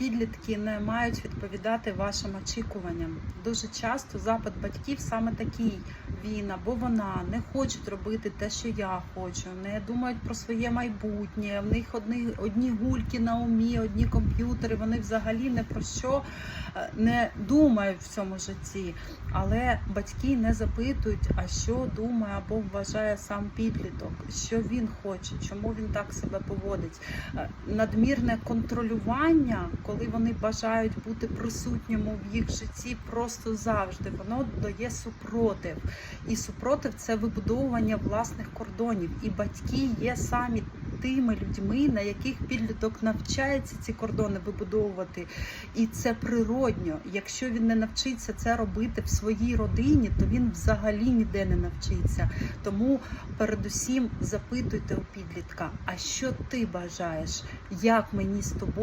підлітки не мають відповідати вашим очікуванням. Дуже часто запит батьків саме такий: він або вона не хочуть робити те, що я хочу, не думають про своє майбутнє. В них одні, одні гульки на умі, одні комп'ютери. Вони взагалі не про що е, не думають в цьому житті. Але батьки не запитують, а що думає або вважає сам підліток, що він хоче, чому він так себе поводить. Е, Надмірне контролювання, коли вони бажають бути присутніми в їх житті просто завжди, воно дає супротив. І супротив це вибудовування власних кордонів. І батьки є самі тими людьми, на яких підліток навчається ці кордони вибудовувати. І це природньо. Якщо він не навчиться це робити в своїй родині, то він взагалі ніде не навчиться. Тому передусім запитуйте у підлітка, а що ти бажаєш, як мені з тобою.